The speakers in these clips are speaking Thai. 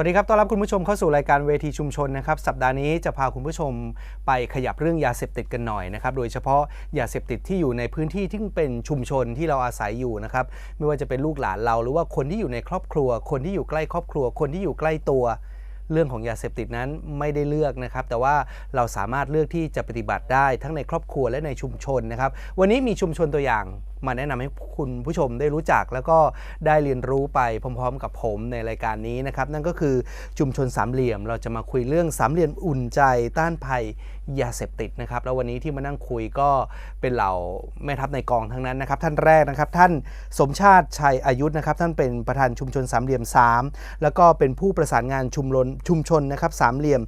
วัสดีครับ ต้อนรับคุณผู้ชมเข้าสู่รายการเวทีชุมชนนะครับ สัปดาห์นี้จะพาคุณผู้ชมไปขยับเรื่องยาเสพติดกันหน่อยนะครับ โดยเฉพาะยาเสพติดที่อยู่ในพื้นที่ที่เป็นชุมชนที่เราอาศัยอยู่นะครับ ไม่ว่าจะเป็นลูกหลานเรา หรือว่าคนที่อยู่ในครอบครัว คนที่อยู่ใกล้ครอบครัว คนที่อยู่ใกล้ตัว เรื่องของยาเสพติดนั้นไม่ได้เลือกนะครับ แต่ว่าเราสามารถเลือกที่จะปฏิบัติได้ทั้งในครอบครัวและในชุมชนนะครับ วันนี้มีชุมชนตัวอย่าง มาแนะนำให้คุณผู้ชมได้รู้จัก แล้วก็ได้เรียนรู้ไปพร้อม ๆ กับผมในรายการนี้นะครับ นั่นก็คือชุมชนสามเหลี่ยม เราจะมาคุยเรื่องสามเหลี่ยมอุ่นใจต้านภัยยาเสพติดนะครับ แล้ววันนี้ที่มานั่งคุยก็เป็นเหล่าแม่ทัพในกองทั้งนั้นนะครับ ท่านแรกนะครับ ท่านสมชาติชัยอายุนะครับ ท่านเป็นประธานชุมชนสามเหลี่ยม 3 แล้วก็เป็นผู้ประสานงานชุมชนชุมชนนะครับสามเหลี่ยม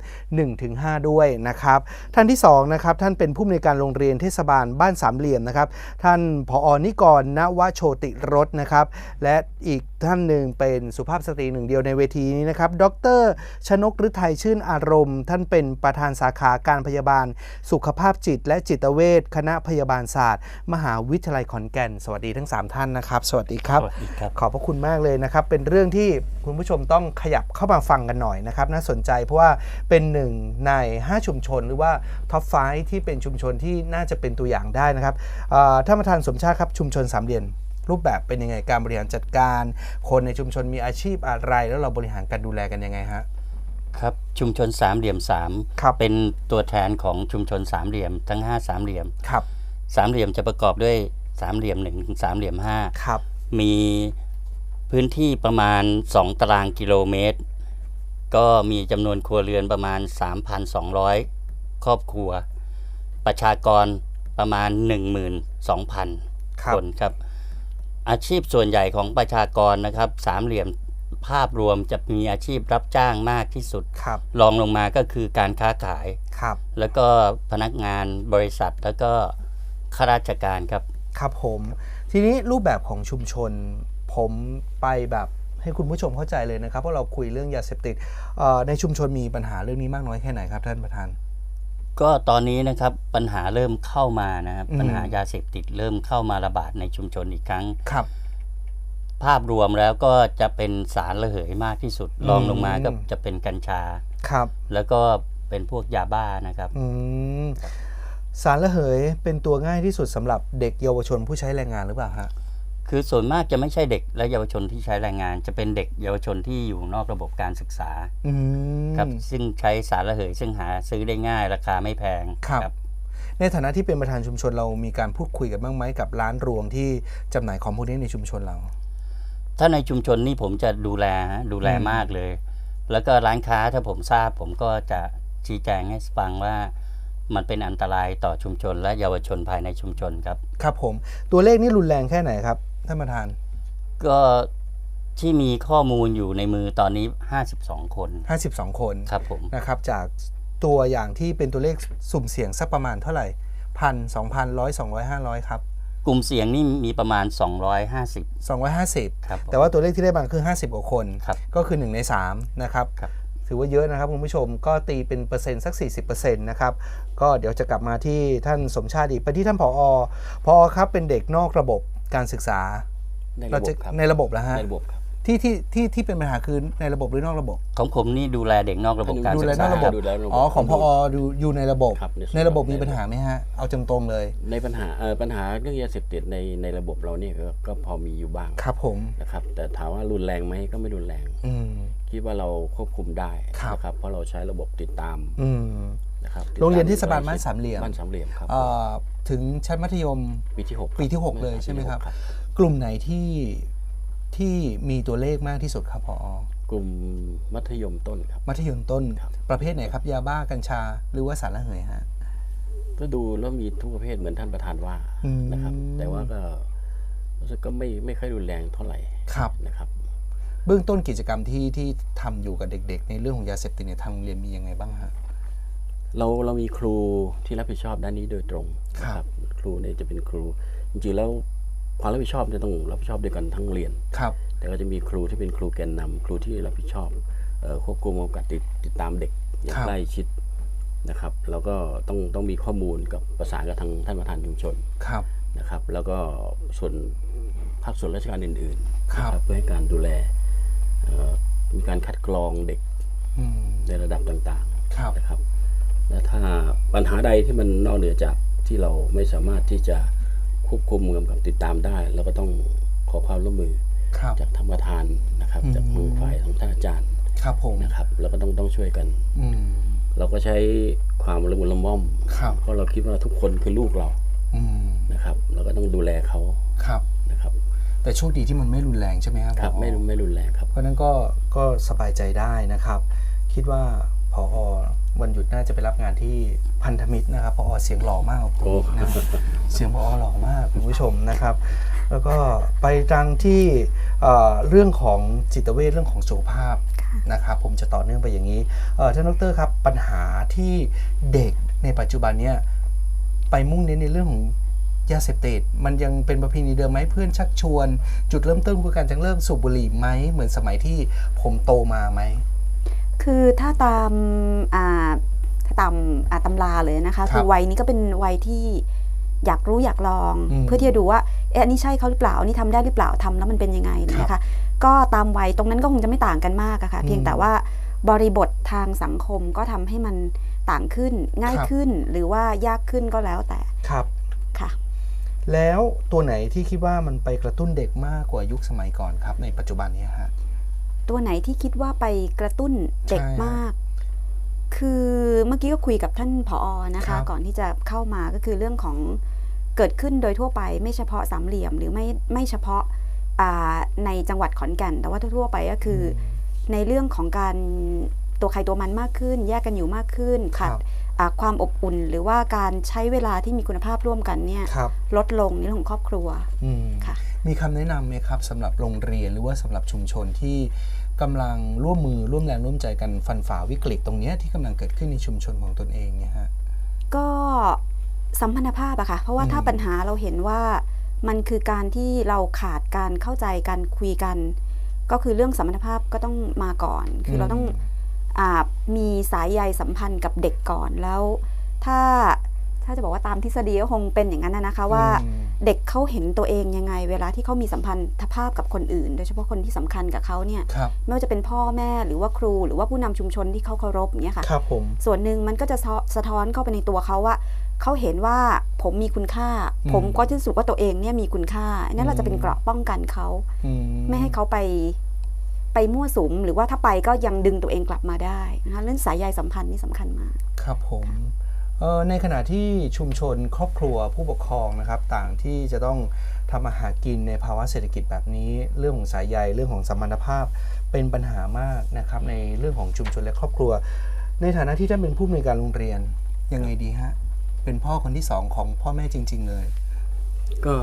1-5 ด้วยนะครับ ท่านที่สองนะครับท่านเป็นผู้อำนวยการโรงเรียนเทศบาลบ้านสามเหลี่ยมนะครับ ท่านผอนิกรณวโชติรสนะครับ และอีก ท่านหนึ่งเป็นสุภาพสตรีหนึ่งเดียวในเวทีนี้นะครับ ดร ชนกฤทัยชื่นอารมณ์ ท่านเป็นประธานสาขาการพยาบาล สุขภาพจิต และจิตเวชคณะพยาบาลศาสตร์ มหาวิทยาลัยขอนแก่น สวัสดีทั้ง 3 ท่านนะครับ สวัสดีครับสวัสดีครับขอบพระคุณมากเลยนะครับ เป็นเรื่องที่คุณผู้ชมต้องขยับเข้ามาฟังกันหน่อยนะครับ น่าสนใจเพราะว่าเป็นหนึ่งใน 5 ชุมชนหรือว่าท็อปไฟที่เป็นชุมชนที่น่าจะเป็นตัวอย่างได้นะครับเอ่อท่านประธานสมชาติครับชุมชนสามเหลี่ยม รูปแบบเป็นยังไงการบริหารจัดการ คนในชุมชนมีอาชีพอะไร แล้วเราบริหารการดูแลกันยังไงฮะครับชุมชนสามเหลี่ยมสามครับเป็นตัวแทนของชุมชนสามเหลี่ยมทั้ง5สามเหลี่ยมครับสามเหลี่ยมจะประกอบด้วยสามเหลี่ยมหนึ่งถึงสามเหลี่ยมห้าครับมีพื้นที่ประมาณ 2 ตารางกิโลเมตร ก็มีจำนวนครัวเรือนประมาณ 3,200 ครอบครัว ประชากรประมาณ 12,000ครับคนครับ อาชีพส่วนใหญ่ของประชากรนะครับสามเหลี่ยมภาพรวมจะมีอาชีพรับจ้างมากที่สุดครับรองลงมาก็คือการค้าขายครับ แล้วก็พนักงานบริษัทแล้วก็ข้าราชการครับ ครับผม ทีนี้รูปแบบของชุมชน ผมไปแบบให้คุณผู้ชมเข้าใจเลยนะครับเพราะเราคุยเรื่องยาเสพติดเอ่อในชุมชนมีปัญหาเรื่องนี้มากน้อยแค่ไหนครับท่านประธาน ก็ตอนนี้นะครับปัญหาเริ่มเข้ามานะครับอืม ปัญหายาเสพติดเริ่มเข้ามาระบาดในชุมชนอีกครั้ง ครับ ภาพรวมแล้วก็จะเป็นสารระเหยมากที่สุดอืมรองลงมาก็จะเป็นกัญชา ครับ แล้วก็เป็นพวกยาบ้านะครับ อืมสารระเหยเป็นตัวง่ายที่สุดสำหรับเด็กเยาวชนผู้ใช้แรงงานหรือเปล่าฮะ คือส่วนมากจะไม่ใช่เด็กและเยาวชนที่ใช้แรงงาน จะเป็นเด็กเยาวชนที่อยู่นอกระบบการศึกษาอืมครับซึ่งใช้สารระเหย ซึ่งหาซื้อได้ง่ายราคาไม่แพงครับ ในฐานะที่เป็นประธานชุมชนเรามีการพูดคุยกันบ้างไหมกับร้านรวงที่จำหน่ายของพวกนี้ในชุมชนเรา ถ้าในชุมชนนี่ผมจะดูแลฮะดูแลอืมมากเลย แล้วก็ร้านค้าถ้าผมทราบ ผมก็จะชี้แจงให้ฟังว่า มันเป็นอันตรายต่อชุมชนและเยาวชนภายในชุมชนครับ ครับผม ตัวเลขนี่รุนแรงแค่ไหนครับ ท่านประธาน ก็ที่มีข้อมูลอยู่ในมือตอนนี้ 52 คน 52 คนครับผมนะครับ จากตัวอย่างที่เป็นตัวเลขสุ่มเสี่ยงสักประมาณเท่าไหร่พันสองพันร้อยสองร้อยห้าร้อยครับ กลุ่มเสี่ยงนี่มีประมาณ 250สองร้อยห้าสิบครับผมแต่ว่าตัวเลขที่ได้มาคือ 50กว่าคนครับก็คือ 1 ใน 3 นะครับครับถือว่าเยอะนะครับคุณผู้ชมก็ตีเป็นเปอร์เซ็นต์สัก 40%นะครับก็เดี๋ยวจะกลับมาที่ท่านสมชาติอีกไปที่ท่านผอพอครับเป็นเด็กนอกระบบ การศึกษาในเราระบจะบครับในระบบแล้วฮะในระบบครับที่ที่ที่ที่เป็นปัญหาคือในระบบหรือนอกระบบ ของผมนี่ดูแลเด็กนอกระบบการดูศึแลกนษาอกระบบดูแลนอกระบบอ๋อของพอดูอยู่ในระบบครับในส่วนในระบบมีในระบบปัญหาไหมฮะ เอาจตรงๆเลย ในปัญหาเอ่อปัญหาเรื่องยาเสพติดในในระบบเราเนี่ยก็ก็พอมีอยู่บ้างครับผมนะครับ แต่ถามว่ารุนแรงไหมก็ไม่รุนแรงอืมคิดว่าเราควบคุมได้ครับนะครับเพราะเราใช้ระบบติดตามอืม นะครับติดตมโรงเรียนเทศบาลใกล้บ้านชิดสามเหลี่ยมบ้านสามเหลี่ยมครับเอ่อถึงชั้นมัธยมปีที่หกปีที่หกเลยใช่ไหมครับปีที่กกลุ่มไหนที่ที่มีตัวเลขมากที่สุดครับพอกลุ่มมัธยมต้นครับ มัธยมต้นครับประเภทไหนครับยาบ้ากัญชา หรือว่าสารระเหยฮะก็ดูแล้วมีทุกประเภทเหมือนท่านประธานว่าอืมนะครับ แต่ว่าก็รู้สึกก็ไม่ไม่ค่อยรุนแรงเท่าไหร่ครับนะครับ เบื้องต้นกิจกรรมที่ที่ทำอยู่กับเด็ก ๆ ในเรื่องของยาเสพติดเนี่ยทางโรงเรียนมียังไงบ้างฮะ เราเรามีครูที่รับผิดชอบด้านนี้โดยตรงนะครับครูเนี่ยจะเป็นครู จริงๆแล้วความรับผิดชอบจะต้องรับผิดชอบด้วยกันทั้งโรงเรียนครับ แต่ก็จะมีครูที่เป็นครูแกนนำครูที่รับผิดชอบเอ่อควบคุมกำกับติดติดตามเด็กอย่างครับใกล้ชิดนะครับแล้วก็ต้องต้องมีข้อมูลกับประสานกับทางท่านประธานชุมชนครับนะครับ แล้วก็ส่วนภาคส่วนราชการอื่นๆครับนะเพื่อให้การดูแลเอ่อมีการคัดกรองเด็กอืมในระดับต่างครับๆนะครับ และถ้าปัญหาใดที่มันนอกเหนือจากที่เราไม่สามารถที่จะควบคุมกำกับติดตามได้เราก็ต้องขอความร่วมมือครับจากธรรมทานนะครับอืมจากทางฝ่ายของท่านอาจารย์ครับผมนะครับแล้วก็ต้องต้องช่วยกันอืมเราก็ใช้ความละมุนละม่อมครับเพราะเราคิดว่าทุกคนคือลูกเราอืมนะครับเราก็ต้องดูแลเขาครับนะครับ แต่โชคดีที่มันไม่รุนแรงใช่ไหมครับครับผอไม่ไม่รุนแรงครับเพราะฉะนั้นก็ก็สบายใจได้นะครับ คิดว่าพอ วันหยุดน่าจะไปรับงานที่พันธมิตรนะครับพอเสียงหล่อมากกว่าผมโอ้ นะเสียงพอหล่อมากคุณผู้ชมนะครับ แล้วก็ไปทางที่เอ่อเรื่องของจิตเวชเรื่องของสุขภาพนะครับ ผมจะต่อเนื่องไปอย่างนี้เอ่อท่านดรครับปัญหาที่เด็กในปัจจุบันเนี่ย ไปมุ่งเน้นในเรื่องของยาเสพติดมันยังเป็นประเพณีเดิมไหมเพื่อนชักชวน จุดเริ่มต้นคือการจะเริ่มสูบบุหรี่ไหมเหมือนสมัยที่ผมโตมาไหม คือถ้าตามอ่าถ้าตามอ่าตำราเลยนะคะครับคือวัยนี้ก็เป็นวัยที่อยากรู้อยากลองอืมเพื่อที่จะดูว่าเอ๊ะอันนี้ใช่เขาหรือเปล่าอันนี้ทำได้หรือเปล่าทำแล้วมันเป็นยังไงอะไรอย่างเงี้ยค่ะก็ตามวัยตรงนั้นก็คงจะไม่ต่างกันมากอะค่ะอืมเพียงแต่ว่าบริบททางสังคมก็ทำให้มันต่างขึ้นง่ายครับขึ้นหรือว่ายากขึ้นก็แล้วแต่ครับค่ะแล้วตัวไหนที่คิดว่ามันไปกระตุ้นเด็กมากกว่ายุคสมัยก่อนครับในปัจจุบันนี้ฮะ ตัวไหนที่คิดว่าไปกระตุ้นเด็กใช่มาก คือเมื่อกี้ก็คุยกับท่านผอนะครัคะบก่อนที่จะเข้ามาก็คือเรื่องของเกิดขึ้นโดยทั่วไปไม่เฉพาะสามเหลี่ยม หรือไม่ไม่เฉพาะอ่าในจังหวัดขอนแก่น แต่ว่าทั่วๆไปก็คืออในเรื่องของการตัวใครตัวมันมากขึ้น แยกกันอยู่มากขึ้นครัขาดบอ่าความอบอุ่นหรือว่าการใช้เวลาที่มีคุณภาพร่วมกันเนี่ยครับลดลงในเรื่องของครอบครัวอืมค่ะ มีคำแนะนำไหมครับสำหรับโรงเรียนหรือว่าสำหรับชุมชนที่กำลังร่วมมือร่วมแรงร่วมใจกันฟันฝ่าวิกฤตตรงเนี้ยที่กำลังเกิดขึ้นในชุมชนของตนเองเนี่ยฮะก็สัมพันธภาพอะค่ะเพราะว่าอืมถ้าปัญหาเราเห็นว่ามันคือการที่เราขาดการเข้าใจการคุยกัน ก็คือเรื่องสัมพันธภาพก็ต้องมาก่อน คือเราต้องอามีสายใยสัมพันธ์กับเด็กก่อนแล้ว ถ้า ถ้าจะบอกว่าตามทฤษฎีก็คงเป็นอย่างนั้นนะนะคะว่าอืมเด็กเขาเห็นตัวเองยังไง เวลาที่เขามีสัมพันธภาพกับคนอื่น โดยเฉพาะคนที่สำคัญกับเขาเนี่ยครับไม่ว่าจะเป็นพ่อแม่หรือว่าครูหรือว่าผู้นำชุมชนที่เขาเคารพอย่างเงี้ยค่ะครับผมส่วนหนึ่งมันก็จะสะสะท้อนเข้าไปในตัวเขาว่าเขาเห็นว่าผมมีคุณค่าอืมผมก็จะรู้สึกว่าตัวเองเนี่ยมีคุณค่าอันนั้นเราจะเป็นเกราะป้องกันเขาอืไม่ให้เขาไปไปมั่วสุมหรือว่าถ้าไปก็ยังดึงตัวเองกลับมาได้นะคะเรื่องสายใยสัมพันธ์นี่สำคัญมาก ครับผมเอ่อ ในขณะที่ชุมชนครอบครัวผู้ปกครองนะครับต่างที่จะต้องทำอาหารกินในภาวะเศรษฐกิจแบบนี้ เรื่องของสายใยเรื่องของสัมพันธภาพเป็นปัญหามากนะครับในเรื่องของชุมชนและครอบครัว ในฐานะที่ท่านเป็นผู้อำนวยการโรงเรียนยังไงดีฮะเป็นพ่อคนที่สองของพ่อแม่จริง ๆ เลย ก็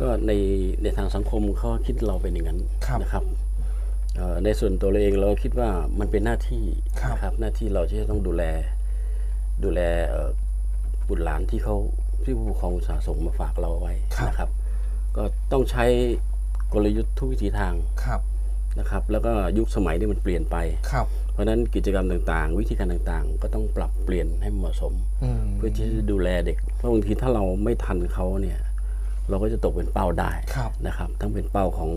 ก็ในในทางสังคมเขาคิดเราเป็นอย่างนั้นครับนะครับเอ่อในส่วนตัวเราเองเราคิดว่ามันเป็นหน้าที่ครับนะครับหน้าที่เราที่จะต้องดูแล ดูแลเอ่อบุตรหลานที่เขาที่ผู้ปกครองอุตสาห์ส่งมาฝากเราเอาไว้นะครับ ก็ต้องใช้กลยุทธ์ทุกวิถีทางครับนะครับ แล้วก็ยุคสมัยนี่มันเปลี่ยนไปครับเพราะฉะนั้นกิจกรรมต่างๆ วิธีการต่างๆ ก็ต้องปรับเปลี่ยนให้เหมาะสมอืมเพื่อที่จะดูแลเด็กเพราะบางทีถ้าเราไม่ทันเขาเนี่ยเราก็จะตกเป็นเป้าได้ครับนะครับ ทั้งเป็นเป้าของ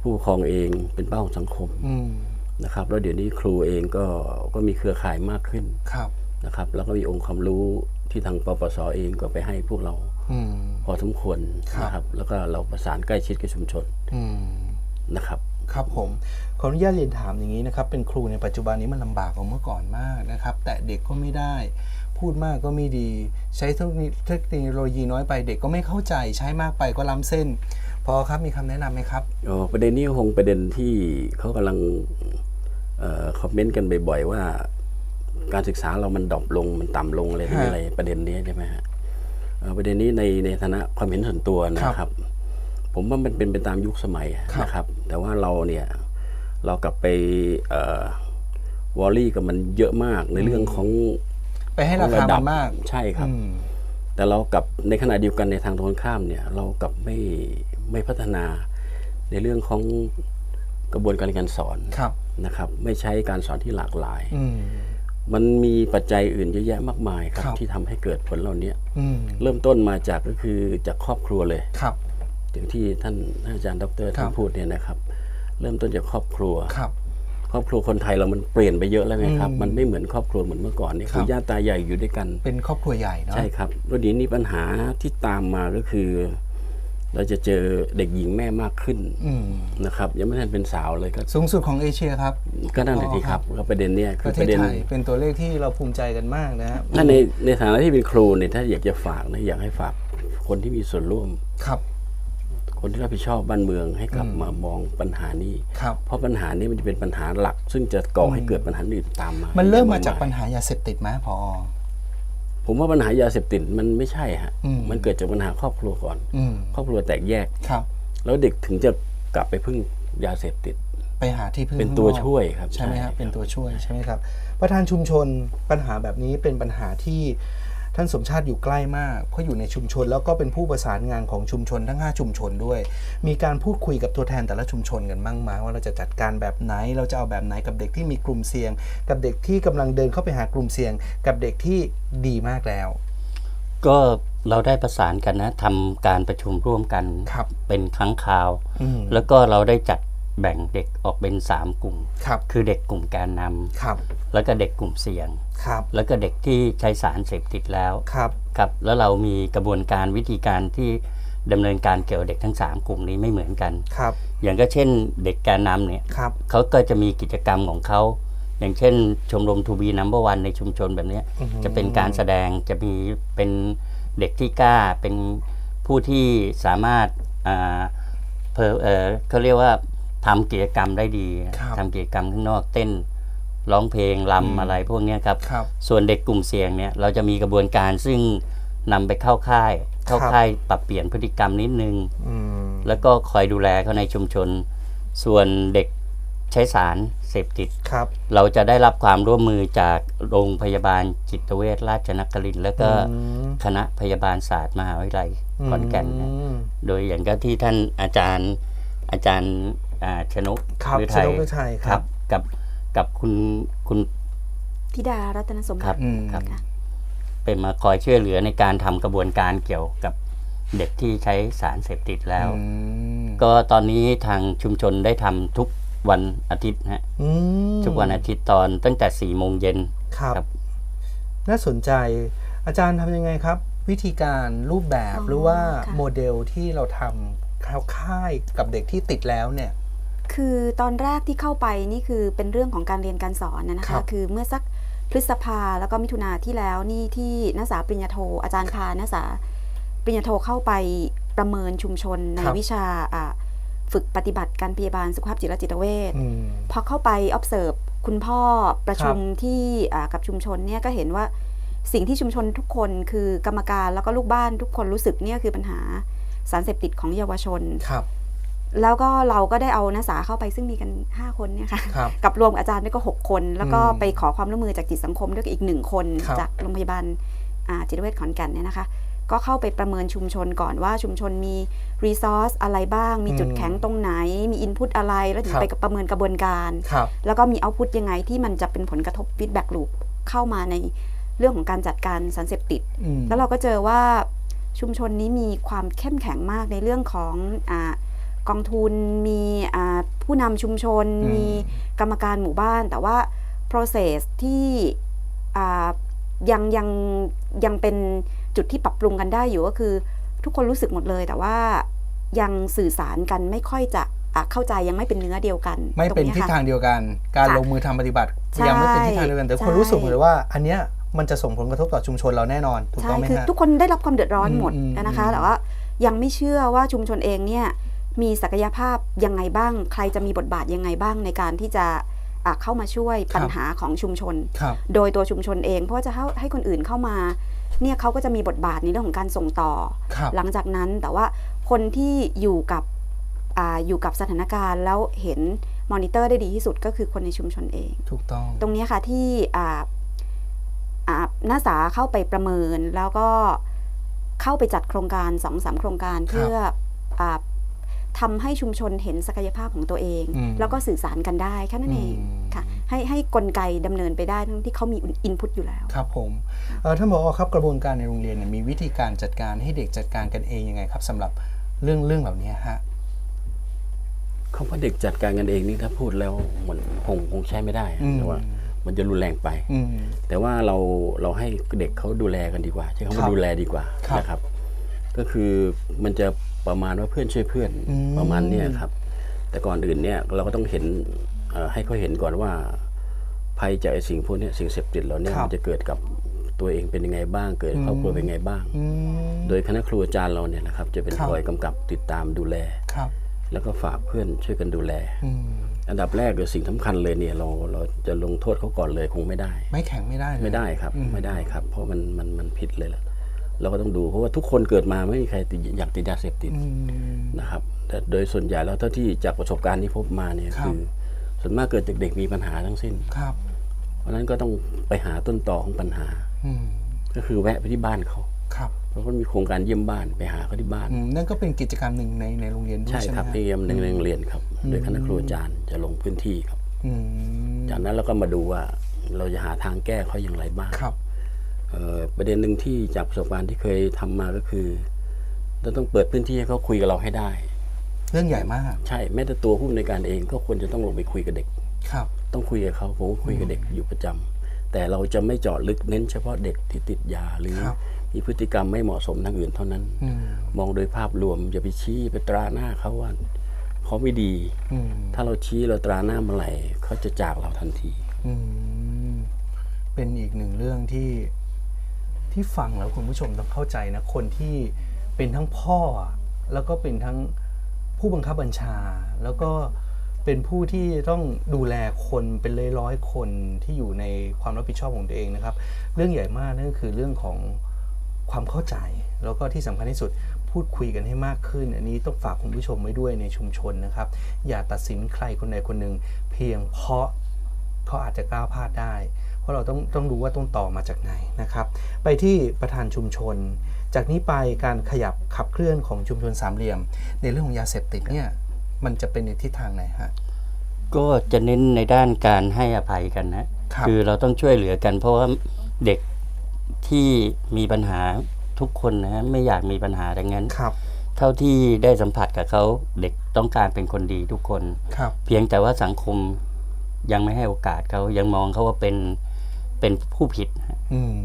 ผู้ปกครองเองเป็นเป้าของสังคมอืมนะครับ แล้วเดี๋ยวนี้ครูเองก็ก็มีเครือข่ายมากขึ้นครับ นะครับ แล้วก็มีองค์ความรู้ที่ทางปปสเองก็ไปให้พวกเราอืมพอสมควรครับนะครับ แล้วก็เราประสานใกล้ชิดกับชุมชนอืมนะครับครับผมขออนุญาตเรียนถามอย่างนี้นะครับ เป็นครูในปัจจุบันนี้มันลำบากกว่าเมื่อก่อนมากนะครับ แต่เด็กก็ไม่ได้ พูดมากก็ไม่ดี ใช้เทคโนโลยีเทคโนโลยีน้อยไปเด็กก็ไม่เข้าใจ ใช้มากไปก็ล้ำเส้น พอครับมีคำแนะนำไหมครับอ๋อประเด็นนี้คงประเด็นที่เขากำลังเออคอมเมนต์กันบ่อยๆว่า การศึกษาเรามันดรอปลงมันต่ำลงอะไรต่อมีฮะอะไรประเด็นนี้ใช่ไหมฮะเอ่อประเด็นนี้ในในฐานะความเห็นส่วนตัวนะครับ ผมว่ามันเป็นไปตามยุคสมัยครับนะครับ แต่ว่าเราเนี่ยเรากลับไปเอ่อวอลลี่กับมันเยอะมากในเรื่องของไปให้ราคามันมาก ใช่ครับอืมแต่เรากลับในขณะเดียวกันในทางตรงกันข้ามเนี่ย เรากลับไม่ไม่พัฒนาในเรื่องของกระบวนการเรียนการสอนครับนะครับ ไม่ใช้การสอนที่หลากหลายอื มมันมีปัจจัยอื่นเยอะแยะมากมายครับ ครับ ที่ทำให้เกิดผลเหล่านี้อืมเริ่มต้นมาจากก็คือจากครอบครัวเลย ครับ อย่างที่ท่านท่านอาจารย์ดรครัท่านบพูดเนี่ยนะครับ เริ่มต้นจากครอบครัว ครับ ครอบครัวคนไทยเรามันเปลี่ยนไปเยอะแล้วไงครับ อืมมันไม่เหมือนครอบครัวเหมือนเมื่อก่อนนี่ครัคืบอญาติตายายอยู่ด้วยกัน เป็นครอบครัวใหญ่เนาะ ใช่ครับแล้วเดี๋ยวนี้ปัญหาที่ตามมาก็คือ เราจะเจอเด็กหญิงแม่มากขึ้นอืมนะครับยังไม่ทันเป็นสาวเลยก็สูงสุดของเอเชียครับ ก็นั่นแหละทีครับก็ประเด็นเนี้ยปคือระเทปศระเด็นไทยเป็นตัวเลขที่เราภูมิใจกันมากนะฮะถ้าในในฐานะที่เป็นครูเนี่ยถ้าอยากจะฝากนะอยากให้ฝากคนที่มีส่วนร่วม ครับ คนที่รับผิดชอบบ้านเมืองให้กลับมามองปัญหานี้ ครับ เพราะปัญหานี้มันจะเป็นปัญหาหลัก ซึ่งจะก่อให้เกิดปัญหาอื่นตามมามันเริ่มมาจากอย่งปัญหายาเสพติดไหมพอ ผมว่าปัญหายาเสพติดมันไม่ใช่ฮะอืมมันเกิดจากปัญหาครอบครัวก่อนอืมครอบครัวแตกแยกครับ แล้วเด็กถึงจะกลับไปพึ่งยาเสพติด ไปหาที่พึ่งเป็นข้างตัวนอกช่วยครับใช่ไหมครับใช่เป็นตัวช่วยใช่ไหมครับประธานชุมชนปัญหาแบบนี้เป็นปัญหาที่ ท่านสมชาติอยู่ใกล้มากเพราะอยู่ในชุมชน แล้วก็เป็นผู้ประสานงานของชุมชนทั้ง 5 ชุมชนด้วย มีการพูดคุยกับตัวแทนแต่ละชุมชนกันบ้างไหมว่าเราจะจัดการแบบไหน เราจะเอาแบบไหนกับเด็กที่มีกลุ่มเสี่ยง กับเด็กที่กำลังเดินเข้าไปหากลุ่มเสี่ยง กับเด็กที่ดีมากแล้ว ก็เราได้ประสานกันนะทำการประชุมร่วมกันครับเป็นครั้งคราวอืมแล้วก็เราได้จัด แบ่งเด็กออกเป็น 3 กลุ่มครับคือเด็กกลุ่มแกนนำครับ แล้วก็เด็กกลุ่มเสี่ยงครับ แล้วก็เด็กที่ใช้สารเสพติดแล้วครับครับแล้วเรามีกระบวนการวิธีการที่ดำเนินการเกี่ยวกับเด็กทั้ง 3 กลุ่มนี้ไม่เหมือนกันครับ อย่างก็เช่นเด็กแกนนำเนี่ยครับเขาก็จะมีกิจกรรมของเขาอย่างเช่น ชมรมทูบีนัมเบอร์วันในชุมชนแบบเนี้ยอือหือจะเป็นการแสดงจะมีเป็นเด็กที่กล้าเป็นผู้ที่สามารถอ่าเพอเออเขาเรียกว่า ทำกิจกรรมได้ดีครับทำกิจกรรมข้างนอกเต้นร้องเพลงรำอะไรพวกเนี้ยครับครับ ส่วนเด็กกลุ่มเสี่ยงเนี่ยเราจะมีกระบวนการซึ่งนำไปเข้าค่าย เข้าครับค่ายปรับเปลี่ยนพฤติกรรมนิดนึงอืมแล้วก็คอยดูแลเขาในชุมชน ส่วนเด็กใช้สารเสพติดครับ เราจะได้รับความร่วมมือจากโรงพยาบาลจิตเวชราชนครินทร์แล้วก็อืมคณะพยาบาลศาสตร์มหาวิทยาลัยขอนแก่นนะอืมโดยอย่างก็ที่ท่านอาจารย์อาจารย์อ่า ชนกครับฤชทัยนกฤทัยครับ กับกับคุณคุณธิดารัตนสมครับับติอืมครับค่ะเป็นมาคอยช่วยเหลือในการทำกระบวนการเกี่ยวกับเด็กที่ใช้สารเสพติดแล้วอืมก็ตอนนี้ทางชุมชนได้ทำทุกวันอาทิตย์ฮะอืมทุกวันอาทิตย์ตอนตั้งแต่4ี่โมงเย็นครับครับ น่าสนใจอาจารย์ทำยังไงครับ วิธีการรูปแบบอ๋อหรือว่าค่ะโมเดลที่เราทำเข้าค่ายกับเด็กที่ติดแล้วเนี่ย คือตอนแรกที่เข้าไปนี่คือเป็นเรื่องของการเรียนการสอนนะนะครัคะบคือเมื่อสักพฤษภาแล้วก็มิถุนาที่แล้วนี่ที่นักศึกษาปริญญาโท อาจารย์พานักศึกษาปริญญาโทเข้าไปประเมินชุมชนในวิชาอ่าฝึกปฏิบัติการพยาบาลสุขภาพจิตและจิตเวชอืมพอเข้าไป observe คุณพ่อประชุมที่อ่ากับชุมชนเนี่ยก็เห็นว่าสิ่งที่ชุมชนทุกคนคือกรรมการแล้วก็ลูกบ้านทุกคนรู้สึกเนี่ยคือปัญหาสารเสพติดของเยาวชน ครับ แล้วก็เราก็ได้เอานักศึกษาเข้าไปซึ่งมีกัน 5 คนเนี่ยค่ะครับกับรวมกับอาจารย์ด้วยก็ 6 คน แล้วก็อืมไปขอความร่วมมือจากจิตสังคมด้วยอีกหนึ่งคนครับจากโรงพยาบาลอ่าจิตเวชขอนแก่นเนี่ยนะคะ ก็เข้าไปประเมินชุมชนก่อนว่าชุมชนมีรีซอสอะไรบ้าง มีจุดแข็งตรงไหน มีอินพุตอะไร แล้วถึงไปกับประเมินกระบวนการครับแล้วก็มีเอาพุตยังไงที่มันจะเป็นผลกระทบฟีดแบ็กลูปเข้ามาในเรื่องของการจัดการสารเสพติดอืมแล้วเราก็เจอว่าชุมชนนี้มีความเข้มแข็งมากในเรื่องของอา กองทุนมีอ่าผู้นำชุมชนอืมมีกรรมการหมู่บ้าน แต่ว่า process ที่อ่ายังยังยังเป็นจุดที่ปรับปรุงกันได้อยู่ก็คือ ทุกคนรู้สึกหมดเลย แต่ว่ายังสื่อสารกันไม่ค่อยจะอะเข้าใจยังไม่เป็นเนื้อเดียวกัน ไม่เป็นตรงทิศยค่ะทางเดียวกัน การค่ะลงมือทำปฏิบัติใช่ยังไม่เป็นทิศทางเดียวกันแต่คนใช่รู้สึกเลยว่า อันเนี้ยมันจะส่งผลกระทบต่อชุมชนเราแน่นอนถูกใช่ต้องไหมคือฮะทุกคนได้รับความเดือดร้อนหมดอืมอืมนะคะอืมแต่ว่ายังไม่เชื่อว่าชุมชนเองเนี่ย มีศักยภาพยังไงบ้าง ใครจะมีบทบาทยังไงบ้างในการที่จะอะเข้ามาช่วยปัญหาของชุมชนครับโดยตัวชุมชนเอง เพราะว่าจะให้ให้คนอื่นเข้ามาเนี่ยเขาก็จะมีบทบาทในเรื่องของการส่งต่อครับหลังจากนั้นแต่ว่าคนที่อยู่กับอ่าอยู่กับสถานการณ์แล้วเห็นมอนิเตอร์ได้ดีที่สุดก็คือคนในชุมชนเอง ถูกต้อง ตรงเนี้ยค่ะที่อ่าอ่านักศึกษาเข้าไปประเมินแล้วก็เข้าไปจัดโครงการสองสามโครงการเพื่ออา ทำให้ชุมชนเห็นศักยภาพของตัวเองอืมแล้วก็สื่อสารกันได้แค่นั้นเองอืมค่ะให้ให้กลไกดำเนินไปได้ทั้งที่เขามีอินพุตอยู่แล้ว ครับผมเอ่อท่านผอครับกระบวนการในโรงเรียนเนี่ยมีวิธีการจัดการให้เด็กจัดการกันเองยังไงครับสำหรับเรื่องเรื่องเหล่านี้ฮะคำว่าเด็กจัดการกันเองนี่ถ้าพูดแล้วมันคงคงใช้ไม่ได้อะอืมเพราะว่ามันจะรุนแรงไปอืมแต่ว่าเราเราให้เด็กเขาดูแลกันดีกว่า ใช้คำครัว่าบดูแลดีกว่าครับนะครับ ก็คือมันจะประมาณว่าเพื่อนช่วยเพื่อนอืมประมาณเนี้ยครับ แต่ก่อนอื่นเนี่ยเราก็ต้องเห็นเอ่อให้เขาเห็นก่อนว่า ภัยจากไอ้สิ่งพวกเนี้ยสิ่งเสพติดเหล่าเนี้ยครับมันจะเกิดกับตัวเองเป็นยังไงบ้าง เกิดกับครอบครัวเป็นยังไงบ้างอืมโดยคณะครูอาจารย์เราเนี่ยนะครับ จะเป็นครับคอยกำกับติดตามดูแลครับ แล้วก็ฝากเพื่อนช่วยกันดูแลอืมอันดับแรกเลยสิ่งสำคัญเลยเนี่ยเราเราจะลงโทษเขาก่อนเลยคงไม่ได้ ไม่แข็งไม่ได้เลยไม่ได้ครับอืมไม่ได้ครับ เพราะมันมันมันผิดเลยล่ะ เราก็ต้องดูเพราะว่าทุกคนเกิดมาไม่มีใครติดอยากติดยาเสพติดอืมนะครับแต่โดยส่วนใหญ่แล้วเท่าที่จากประสบการณ์ที่พบมาเนี่ยครับคือส่วนมากเกิดจากเด็กมีปัญหาทั้งสิ้นครับ เพราะฉะนั้นก็ต้องไปหาต้นตอของปัญหาอืมก็คือแวะไปที่บ้านเขาครับเพราะว่ามีโครงการเยี่ยมบ้านไปหาเขาที่บ้านอืมนั่นก็เป็นกิจกรรมหนึ่งในในโรงเรียนด้วยใช่ใช่ไหมครับฮะที่ในโรงเรียนครับ โดยคณะครูอาจารย์จะลงพื้นที่ครับอืมจากนั้นเราก็มาดูว่าเราจะหาทางแก้เขาอย่างไรบ้างครับเอ่อ ประเด็นหนึ่งที่จากประสบการณ์ที่เคยทำมาก็คือเราต้องเปิดพื้นที่ให้เขาคุยกับเราให้ได้ เรื่องใหญ่มาก ใช่แม้แต่ตัวผู้อำนวยการเองก็ควรจะต้องลงไปคุยกับเด็ก ครับ ต้องคุยกับเขาผมก็คุยกับเด็กอยู่ประจำแต่เราจะไม่เจาะลึกเน้นเฉพาะเด็กที่ติดยาหรือครับมีพฤติกรรมไม่เหมาะสมทางอื่นเท่านั้นอืมมองโดยภาพรวมอย่าไปชี้ไปตราหน้าเขาว่าเขาไม่ดีอืมถ้าเราชี้เราตราหน้าเมื่อไหร่เขาจะจากเราทันทีอืมเป็นอีกหนึ่งเรื่องที่ ที่ฟังแล้วคุณผู้ชมต้องเข้าใจนะ คนที่เป็นทั้งพ่อ แล้วก็เป็นทั้งผู้บังคับบัญชา แล้วก็เป็นผู้ที่ต้องดูแลคนเป็นร้อยร้อยๆคนที่อยู่ในความรับผิดชอบของตัวเองนะครับ เรื่องใหญ่มากนั่นก็คือเรื่องของความเข้าใจ แล้วก็ที่สำคัญที่สุดพูดคุยกันให้มากขึ้น อันนี้ต้องฝากคุณผู้ชมไว้ด้วยในชุมชนนะครับ อย่าตัดสินใครคนใดคนหนึ่งเพียงเพราะเขาอาจจะก้าวพลาดได้ เพราะเราต้องต้องรู้ว่าต้นต่อมาจากไหนนะครับ ไปที่ประธานชุมชน จากนี้ไปการขยับขับเคลื่อนของชุมชนสามเหลี่ยม ในเรื่องของยาเสพติดเนี่ยมันจะเป็นในทิศทางไหนฮะก็จะเน้นในด้านการให้อภัยกันนะครับอเราต้องช่วยเหลือกัน เพราะว่าเด็กที่มีปัญหาทุกคนนะฮะไม่อยากมีปัญหาดังนั้นครับเท่าที่ได้สัมผัสกับเขาเด็กต้องการเป็นคนดีทุกคนครับเพียงแต่ว่าสังคมยังไม่ให้โอกาสเขายังมองเขาว่าเป็น เป็นผู้ผิดฮะอืม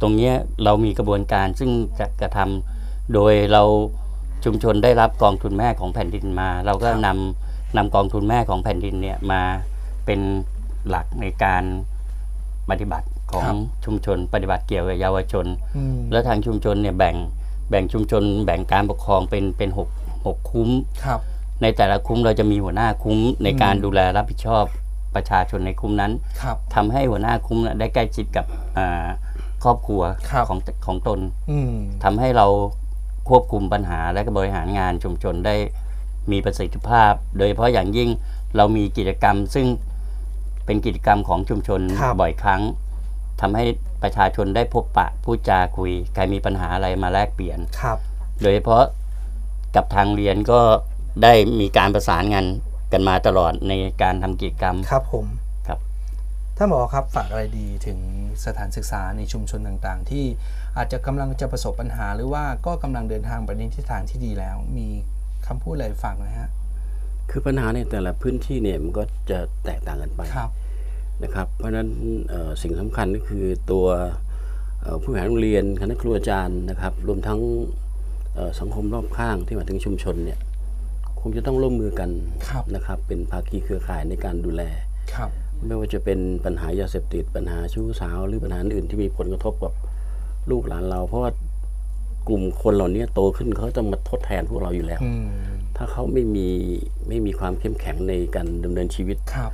ตรงเนี้ยเรามีกระบวนการซึ่งจะกระทำโดยเราชุมชนได้รับกองทุนแม่ของแผ่นดินมา เราก็นำนำกองทุนแม่ของแผ่นดินเนี่ยมาเป็นหลักในการปฏิบัติของครับชุมชน ปฏิบัติเกี่ยวกับเยาวชนอืมแล้วทางชุมชนเนี่ยแบ่งแบ่งชุมชน แบ่งการปกครองเป็นเป็นหกหกคุ้มครับในแต่ละคุ้มเราจะมีหัวหน้าคุ้มในการดูแลรับผิดชอบ ประชาชนในคุ้มนั้น ครับทำให้หัวหน้าคุ้มน่ะได้ใกล้ชิดกับอ่าครอบครัวครับ ของของตน อืม ทำให้เราควบคุมปัญหาและก็บริหารงานชุมชนได้มีประสิทธิภาพ โดยเฉพาะอย่างยิ่งเรามีกิจกรรมซึ่งเป็นกิจกรรมของชุมชนครับ บ่อยครั้งทำให้ประชาชนได้พบปะพูดจาคุย ใครมีปัญหาอะไรมาแลกเปลี่ยน ครับ โดยเฉพาะกับทางเรียนก็ได้มีการประสานงาน กันมาตลอดในการทำกิจกรรม ครับผมครับ ท่านหมอครับฝากอะไรดีถึงสถานศึกษาในชุมชนต่างๆ ที่อาจจะกำลังจะประสบปัญหา หรือว่าก็กำลังเดินทางไปในทิศทางที่ดีแล้ว มีคำพูดอะไรฝากไหมฮะคือปัญหาในแต่ละพื้นที่เนี่ยมันก็จะแตกต่างกันไป ครับ นะครับเพราะฉะนั้นเอ่อสิ่งสำคัญก็คือตัวเอ่อผู้บริหารโรงเรียนคณะครูอาจารย์นะครับ รวมทั้งเอ่อสังคมรอบข้างที่มาถึงชุมชนเนี่ย คงจะต้องร่วมมือกันครับนะครับ เป็นภาคีเครือข่ายในการดูแลครับไม่ว่าจะเป็นปัญหายาเสพติดปัญหาชู้สาวหรือปัญหาอื่นที่มีผลกระทบกับลูกหลานเรา เพราะว่ากลุ่มคนเหล่านี้โตขึ้นเขาจะมาทดแทนพวกเราอยู่แล้วอืมถ้าเขาไม่มีไม่มีความเข้มแข็งในการดำเนินชีวิตครับ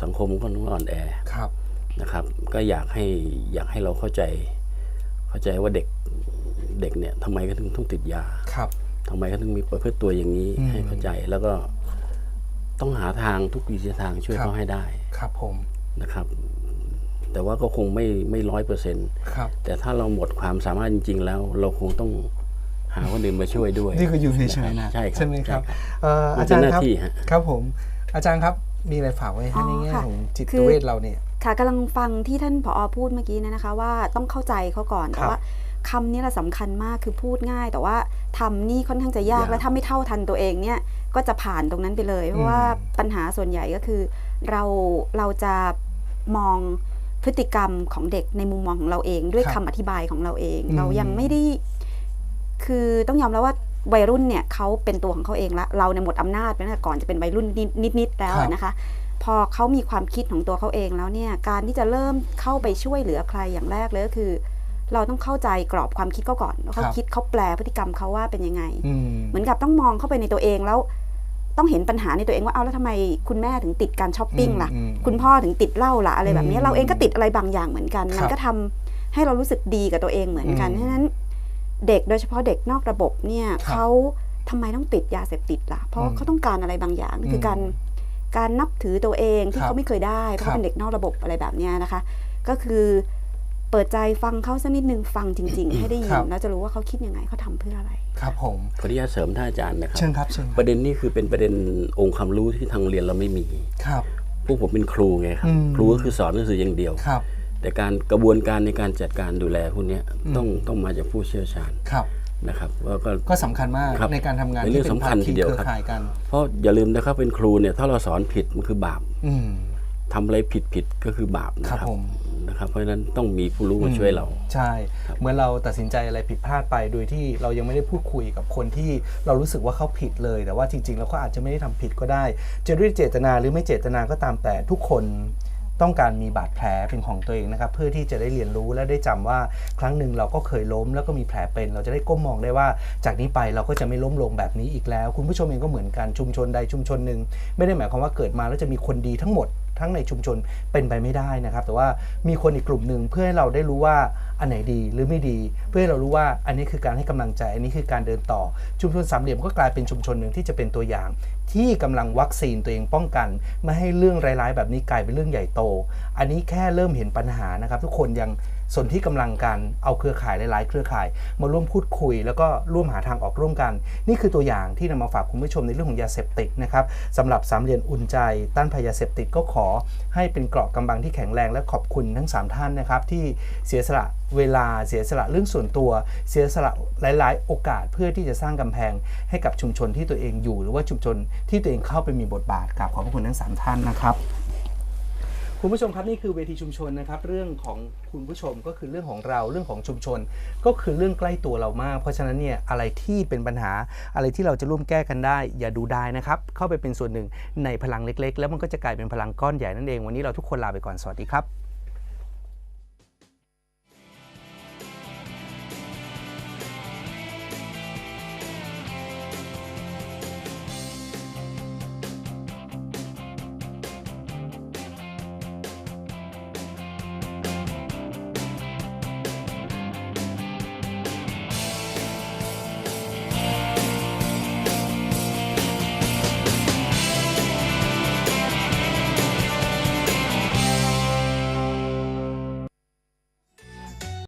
สังคมก็ต้องอ่อนแอครับนะครับ ก็อยากให้อยากให้เราเข้าใจ เข้าใจว่าเด็กเด็กเนี่ยทำไมก็ถึงต้องติดยาครับ ทำไมก็ถึงมีประพฤติตัวอย่างนี้อืมให้เข้าใจแล้วก็ต้องหาทางทุกวิถีทางช่วยครับเขาให้ได้ ครับผมนะครับ แต่ว่าก็คงไม่ไม่ร้อยเปอร์เซ็นต์ครับแต่ถ้าเราหมดความสามารถจริง ๆ แล้ว เราคงต้องหาคนอื่นมาช่วยด้วย นี่ก็อยู่ในเฉยๆนะใช่ครับไหมครับใช่เอ่อมันอาเป็จารนย์หน้าครับที่ฮะครับผม อาจารย์ครับมีอะไรฝากไว้ให้อ๋อในแง่ค่ะของจิตคือเวชเราเนี่ยค่ะกำลังฟังที่ท่านผอพูดเมื่อกี้เนยนะคะว่าต้องเข้าใจเขาก่อนครัแต่บว่า คำนี้แหละสำคัญมากคือพูดง่าย แต่ว่าทำนี่ค่อนข้างจะยากยากและถ้าไม่เท่าทันตัวเองเนี่ยก็จะผ่านตรงนั้นไปเลย เพราะว่าปัญหาส่วนใหญ่ก็คือ เราเราจะมองพฤติกรรมของเด็กในมุมมองของเราเอง ด้วยครับคำอธิบายของเราเองอืมเรายังไม่ได้ คือต้องยอมรับว่าวัยรุ่นเนี่ยเขาเป็นตัวของเขาเองละเราเนี่ยหมดอำนาจไปตั้งแต่ก่อนจะเป็นวัยรุ่นนิดๆแล้วครับนะคะ พอเขามีความคิดของตัวเขาเองแล้วเนี่ยการที่จะเริ่มเข้าไปช่วยเหลือใครอย่างแรกเลยก็คือ เราต้องเข้าใจกรอบความคิดเขาก่อนว่าเขาครับคิดเขาแปลพฤติกรรมเขาว่าเป็นยังไงอืมเหมือนกับต้องมองเข้าไปในตัวเองแล้วต้องเห็นปัญหาในตัวเองว่าเอาแล้วทำไมคุณแม่ถึงติดการช้อปปิ้งล่ะอืมคุณพ่อถึงติดเหล้าล่ะอะไรแบบนี้อืมเราเองก็ติดอะไรบางอย่างเหมือนกันครับมันก็ทำให้เรารู้สึกดีกับตัวเองเหมือนกันอืมเพราะฉะนั้นเด็กโดยเฉพาะเด็กนอกระบบเนี่ยครับเขาทำไมต้องติดยาเสพติดล่ะ เพราะอืมเขาต้องการอะไรบางอย่างนี่คือมการการนับถือตัวเองที่ครับเขาไม่เคยได้เพราะครับเขาเป็นเด็กนอกระบบอะไรแบบเนี้ยนะคะ ก็คือ เปิดใจฟังเขาสักนิดนึงฟังจริง ๆ ให้ได้ยิครันบแล้วจะรู้ว่าเขาคิดยังไงเขาทำเพื่ออะไร ครับผมขออนุญาตเสริมท่านอาจารย์นะครับเชิญครับเชิญคปรับระเด็นนี้คือเป็นประเด็นองค์ความรู้ที่ทางเรียนเราไม่มีครับพวกผมเป็นครูไงครับอืมครูก็คือสอนหนังสืออย่างเดียวครับ แต่การกระบวนการในการจัดการดูแลพวกเนี้ยต้องต้องมาจากผู้เชี่ยวชาญครับนะครับว่าก็ก็สำคัญมากครับในการทำงานเป็นเรื่ที่องเป็นสำคัญภาทีคีเดียวเครือครับข่ายกันเพราะอย่าลืมนะครับเป็นครูเนี่ยถ้าเราสอนผิดมันคือบาปอืมทำอะไรผิดผิดก็คือบาปนะคครัรับบผม นะครับ เพราะฉะนั้นต้องมีผู้รู้มาช่วยเรา ใช่ เมื่อเราตัดสินใจอะไรผิดพลาดไป โดยที่เรายังไม่ได้พูดคุยกับคนที่เรารู้สึกว่าเขาผิดเลย แต่ว่าจริงๆแล้วเขาอาจจะไม่ได้ทำผิดก็ได้ จะด้วยเจตนาหรือไม่เจตนาก็ตามแต่ทุกคนต้องการมีบาดแผลเป็นของตัวเองนะครับ เพื่อที่จะได้เรียนรู้และได้จำว่าครั้งหนึ่งเราก็เคยล้มแล้วก็มีแผลเป็น เราจะได้ก้มมองได้ว่า จากนี้ไปเราก็จะไม่ล้มลงแบบนี้อีกแล้ว คุณผู้ชมเองก็เหมือนกันชุมชนใดชุมชนหนึ่งไม่ได้หมายความว่าเกิดมาแล้วจะมีคนดีทั้งหมด ทั้งในชุมชนเป็นไปไม่ได้นะครับ แต่ว่ามีคนอีกกลุ่มหนึ่งเพื่อให้เราได้รู้ว่าอันไหนดีหรือไม่ดี เพื่อให้เรารู้ว่าอันนี้คือการให้กำลังใจ อันนี้คือการเดินต่อ ชุมชนสามเหลี่ยมก็กลายเป็นชุมชนหนึ่งที่จะเป็นตัวอย่าง ที่กำลังวัคซีนตัวเองป้องกัน ไม่ให้เรื่องร้ายๆ แบบนี้กลายเป็นเรื่องใหญ่โต อันนี้แค่เริ่มเห็นปัญหานะครับ ทุกคนยัง สนที่กำลังกันเอาเครือข่ายหลายๆ เครือข่าย มาร่วมพูดคุย แล้วก็ร่วมหาทางออกร่วมกัน นี่คือตัวอย่างที่นำมาฝากคุณผู้ชมในเรื่องของยาเสพติดนะครับสำหรับสามเหลี่ยมอุ่นใจ ต้านภัยยาเสพติดก็ขอให้เป็นเกราะกำบังที่แข็งแรงและขอบคุณทั้ง 3 ท่านนะครับที่เสียสละเวลาเสียสละเรื่องส่วนตัว เสียสละหลาย ๆ โอกาสเพื่อที่จะสร้างกำแพงให้กับชุมชนที่ตัวเองอยู่ หรือว่าชุมชนที่ตัวเองเข้าไปมีบทบาทกราบขอบพระคุณทั้งสามท่านนะครับ คุณผู้ชมครับนี่คือเวทีชุมชนนะครับเรื่องของคุณผู้ชมก็คือเรื่องของเราเรื่องของชุมชน ก็คือเรื่องใกล้ตัวเรามาก เพราะฉะนั้นเนี่ยอะไรที่เป็นปัญหาอะไรที่เราจะร่วมแก้กันได้ อย่าดูได้นะครับ เข้าไปเป็นส่วนหนึ่งในพลังเล็ก ๆ แล้วมันก็จะกลายเป็นพลังก้อนใหญ่นั่นเองวันนี้เราทุกคนลาไปก่อนสวัสดีครับ